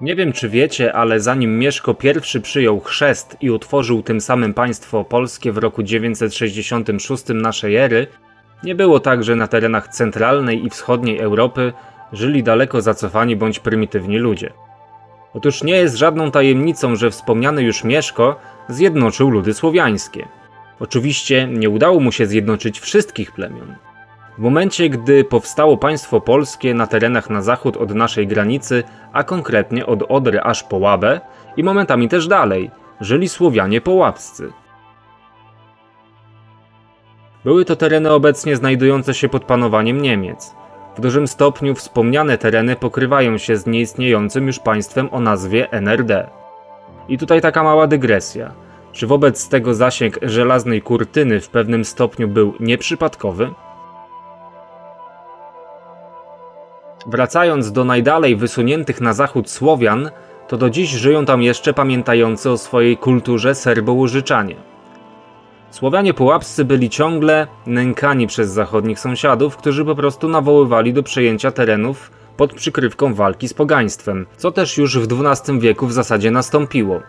Nie wiem czy wiecie, ale zanim Mieszko I przyjął chrzest i utworzył tym samym państwo polskie w roku 966 naszej ery, nie było tak, że na terenach centralnej i wschodniej Europy żyli daleko zacofani bądź prymitywni ludzie. Otóż nie jest żadną tajemnicą, że wspomniany już Mieszko zjednoczył ludy słowiańskie. Oczywiście nie udało mu się zjednoczyć wszystkich plemion. W momencie, gdy powstało państwo polskie na terenach na zachód od naszej granicy, a konkretnie od Odry aż po Łabę i momentami też dalej, żyli Słowianie połapscy. Były to tereny obecnie znajdujące się pod panowaniem Niemiec. W dużym stopniu wspomniane tereny pokrywają się z nieistniejącym już państwem o nazwie NRD. I tutaj taka mała dygresja. Czy wobec tego zasięg żelaznej kurtyny w pewnym stopniu był nieprzypadkowy? Wracając do najdalej wysuniętych na zachód Słowian, to do dziś żyją tam jeszcze pamiętający o swojej kulturze serbołużyczanie. Słowianie połapscy byli ciągle nękani przez zachodnich sąsiadów, którzy po prostu nawoływali do przejęcia terenów pod przykrywką walki z pogaństwem, co też już w XII wieku w zasadzie nastąpiło.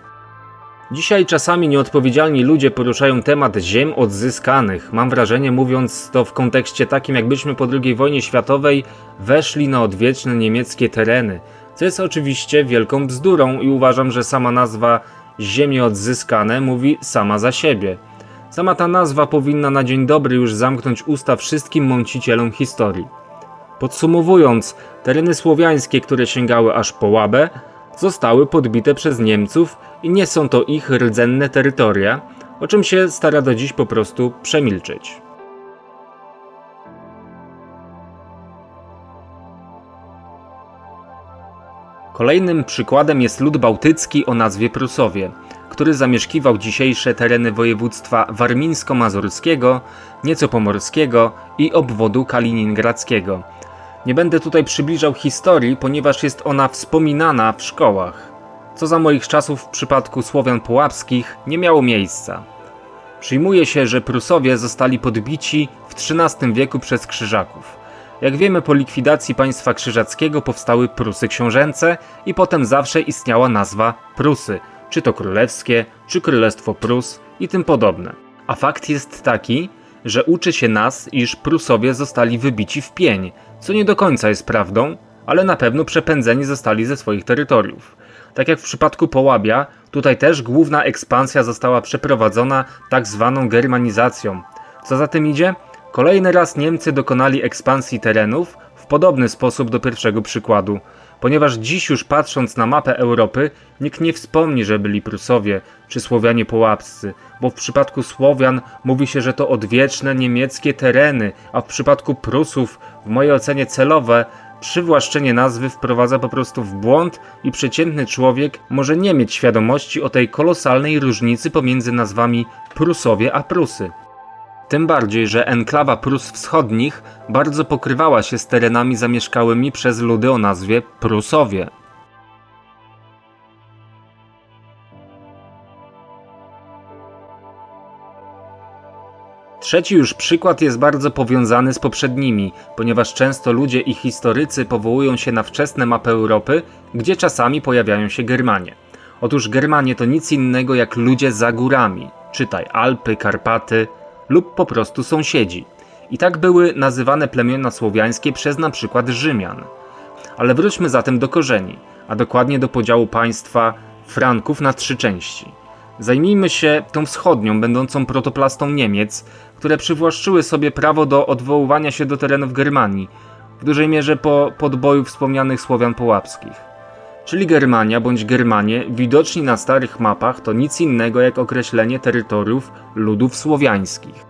Dzisiaj czasami nieodpowiedzialni ludzie poruszają temat ziem odzyskanych, mam wrażenie mówiąc to w kontekście takim jakbyśmy po II wojnie światowej weszli na odwieczne niemieckie tereny, co jest oczywiście wielką bzdurą i uważam, że sama nazwa ziemie odzyskane mówi sama za siebie. Sama ta nazwa powinna na dzień dobry już zamknąć usta wszystkim mącicielom historii. Podsumowując, tereny słowiańskie, które sięgały aż po Łabę, zostały podbite przez Niemców i nie są to ich rdzenne terytoria, o czym się stara do dziś po prostu przemilczeć. Kolejnym przykładem jest lud bałtycki o nazwie Prusowie, który zamieszkiwał dzisiejsze tereny województwa warmińsko-mazurskiego, nieco pomorskiego i obwodu kaliningradzkiego. Nie będę tutaj przybliżał historii, ponieważ jest ona wspominana w szkołach, co za moich czasów w przypadku Słowian Połapskich nie miało miejsca. Przyjmuje się, że Prusowie zostali podbici w XIII wieku przez Krzyżaków. Jak wiemy, po likwidacji państwa krzyżackiego powstały Prusy książęce i potem zawsze istniała nazwa Prusy, czy to królewskie, czy królestwo Prus i tym podobne. A fakt jest taki, że uczy się nas, iż Prusowie zostali wybici w pień, co nie do końca jest prawdą, ale na pewno przepędzeni zostali ze swoich terytoriów. Tak jak w przypadku Połabia, tutaj też główna ekspansja została przeprowadzona tak zwaną germanizacją. Co za tym idzie? Kolejny raz Niemcy dokonali ekspansji terenów w podobny sposób do pierwszego przykładu. Ponieważ dziś już patrząc na mapę Europy, nikt nie wspomni, że byli Prusowie czy Słowianie połapscy, bo w przypadku Słowian mówi się, że to odwieczne niemieckie tereny, a w przypadku Prusów, w mojej ocenie celowe, przywłaszczenie nazwy wprowadza po prostu w błąd i przeciętny człowiek może nie mieć świadomości o tej kolosalnej różnicy pomiędzy nazwami Prusowie a Prusy. Tym bardziej, że enklawa Prus Wschodnich bardzo pokrywała się z terenami zamieszkałymi przez ludy o nazwie Prusowie. Trzeci już przykład jest bardzo powiązany z poprzednimi, ponieważ często ludzie i historycy powołują się na wczesne mapy Europy, gdzie czasami pojawiają się Germanie. Otóż Germanie to nic innego jak ludzie za górami, czytaj Alpy, Karpaty lub po prostu sąsiedzi. I tak były nazywane plemiona słowiańskie przez na przykład Rzymian. Ale wróćmy zatem do korzeni, a dokładnie do podziału państwa Franków na trzy części. Zajmijmy się tą wschodnią, będącą protoplastą Niemiec, które przywłaszczyły sobie prawo do odwoływania się do terenów Germanii, w dużej mierze po podboju wspomnianych Słowian połapskich. Czyli Germania bądź Germanie, widoczni na starych mapach, to nic innego jak określenie terytoriów ludów słowiańskich.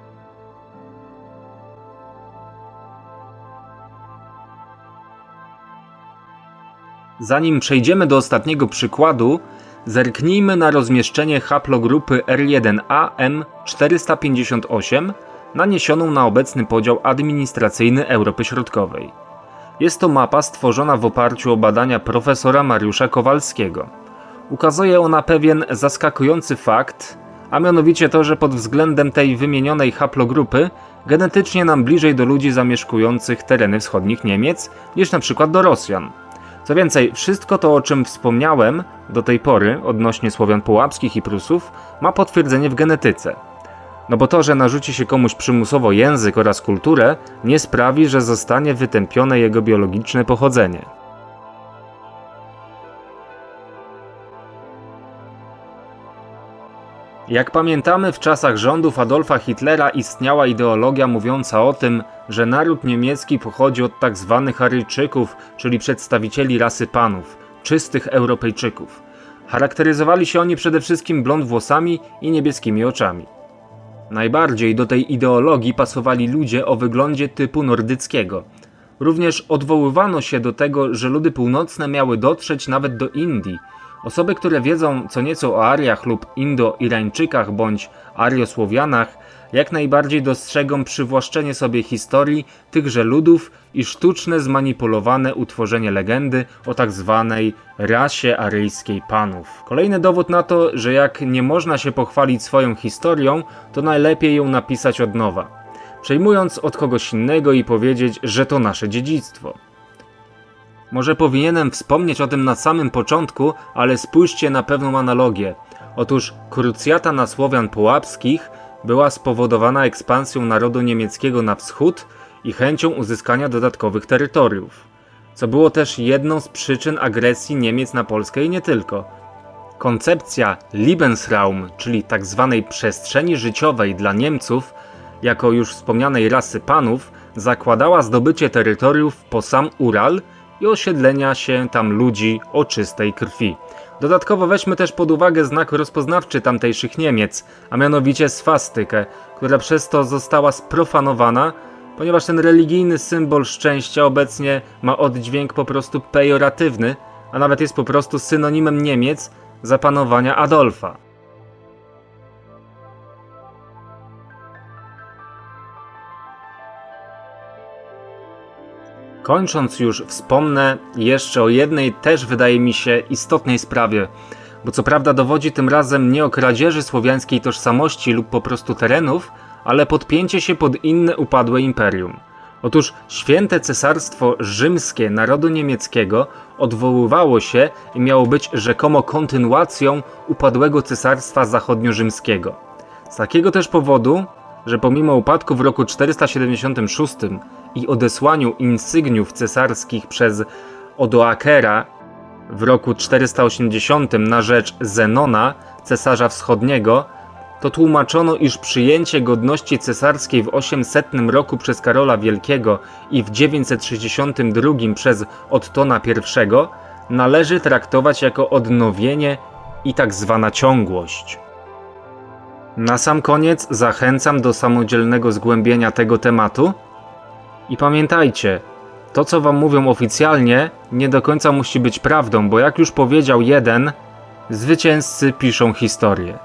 Zanim przejdziemy do ostatniego przykładu, zerknijmy na rozmieszczenie haplogrupy R1AM458 naniesioną na obecny podział administracyjny Europy Środkowej. Jest to mapa stworzona w oparciu o badania profesora Mariusza Kowalskiego. Ukazuje ona pewien zaskakujący fakt, a mianowicie to, że pod względem tej wymienionej haplogrupy genetycznie nam bliżej do ludzi zamieszkujących tereny wschodnich Niemiec niż na przykład do Rosjan. Co więcej, wszystko to, o czym wspomniałem do tej pory odnośnie Słowian Połapskich i Prusów, ma potwierdzenie w genetyce. No bo to, że narzuci się komuś przymusowo język oraz kulturę, nie sprawi, że zostanie wytępione jego biologiczne pochodzenie. Jak pamiętamy, w czasach rządów Adolfa Hitlera istniała ideologia mówiąca o tym, że naród niemiecki pochodzi od tak zwanych Aryjczyków, czyli przedstawicieli rasy panów, czystych Europejczyków. Charakteryzowali się oni przede wszystkim blond włosami i niebieskimi oczami. Najbardziej do tej ideologii pasowali ludzie o wyglądzie typu nordyckiego. Również odwoływano się do tego, że ludy północne miały dotrzeć nawet do Indii. Osoby, które wiedzą co nieco o Ariach lub Indo-Irańczykach bądź Ariosłowianach, jak najbardziej dostrzegą przywłaszczenie sobie historii tychże ludów i sztuczne zmanipulowane utworzenie legendy o tak zwanej rasie aryjskiej panów. Kolejny dowód na to, że jak nie można się pochwalić swoją historią, to najlepiej ją napisać od nowa, przejmując od kogoś innego i powiedzieć, że to nasze dziedzictwo. Może powinienem wspomnieć o tym na samym początku, ale spójrzcie na pewną analogię. Otóż krucjata na Słowian Połapskich była spowodowana ekspansją narodu niemieckiego na wschód i chęcią uzyskania dodatkowych terytoriów, co było też jedną z przyczyn agresji Niemiec na Polskę i nie tylko. Koncepcja Lebensraum, czyli tzw. Tak przestrzeni życiowej dla Niemców, jako już wspomnianej rasy panów, zakładała zdobycie terytoriów po sam Ural i osiedlenia się tam ludzi o czystej krwi. Dodatkowo weźmy też pod uwagę znak rozpoznawczy tamtejszych Niemiec, a mianowicie swastykę, która przez to została sprofanowana, ponieważ ten religijny symbol szczęścia obecnie ma oddźwięk po prostu pejoratywny, a nawet jest po prostu synonimem Niemiec zapanowania Adolfa. Kończąc już, wspomnę jeszcze o jednej też wydaje mi się istotnej sprawie, bo co prawda dowodzi tym razem nie o kradzieży słowiańskiej tożsamości lub po prostu terenów, ale podpięcie się pod inne upadłe imperium. Otóż święte cesarstwo rzymskie narodu niemieckiego odwoływało się i miało być rzekomo kontynuacją upadłego cesarstwa zachodniorzymskiego. Z takiego też powodu, że pomimo upadku w roku 476 i odesłaniu insygniów cesarskich przez Odoakera w roku 480 na rzecz Zenona, cesarza wschodniego, to tłumaczono, iż przyjęcie godności cesarskiej w 800 roku przez Karola Wielkiego i w 962 przez Ottona I należy traktować jako odnowienie i tak zwana ciągłość. Na sam koniec zachęcam do samodzielnego zgłębienia tego tematu, i pamiętajcie, to co wam mówią oficjalnie nie do końca musi być prawdą, bo jak już powiedział jeden, zwycięzcy piszą historię.